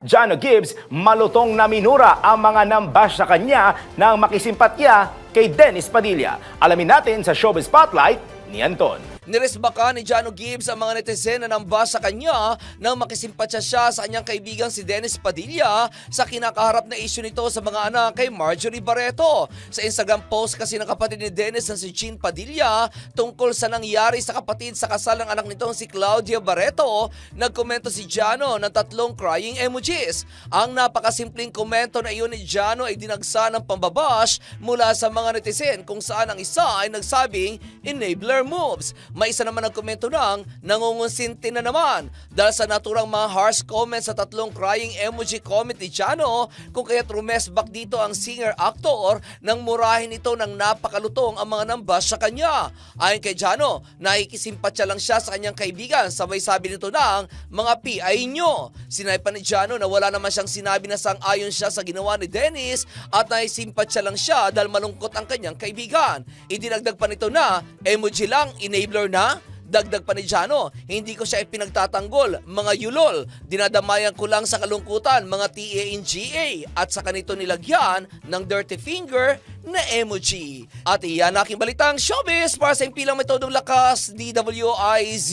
Jano Gibbs, malutong na minura ang mga nambash sa kanya nang makisimpatya kay Dennis Padilla. Alamin natin sa Showbiz Spotlight ni Anton. Niresbaka ni Jano Gibbs ang mga netizen na namba sa kanya nang makisimpatya siya sa kanyang kaibigan si Dennis Padilla sa kinakaharap na isyu nito sa mga anak kay Marjorie Barreto. Sa Instagram post kasi ng kapatid ni Dennis na si Jean Padilla tungkol sa nangyari sa kapatid sa kasal ng anak nitong si Claudia Barreto, nagkomento si Jano ng tatlong crying emojis. Ang napakasimpleng komento na iyon ni Jano ay dinagsa ng pambabash mula sa mga netizen kung saan ang isa ay nagsabing enabler moves. May isa naman ang komento ng nangungunsinti na naman dahil sa naturang mga harsh comments sa tatlong crying emoji comment ni Jano kung kaya rumesbak dito ang singer-actor nang murahin ito ng napakalutong ang mga nambas sa kanya. Ayon kay Jano, nakikisimpatya lang siya sa kanyang kaibigan sabay sabi nito ng mga PI nyo. Sinay pa ni Jano na wala naman siyang sinabi na sang-ayon siya sa ginawa ni Dennis at naisimpatya lang siya dahil malungkot ang kanyang kaibigan. Idinagdag pa nito na emoji lang, enabler na, Dagdag pa ni Jano, hindi ko siya ipinagtatanggol, mga yulol. Dinadamayan ko lang sa kalungkutan, mga TANGA. At sa kanito nilagyan ng dirty finger na emoji. At iyan aking balitang showbiz para sa impilang metodong lakas, DWIZ.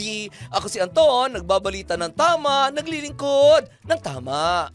Ako si Anton, nagbabalita ng tama, naglilingkod ng tama.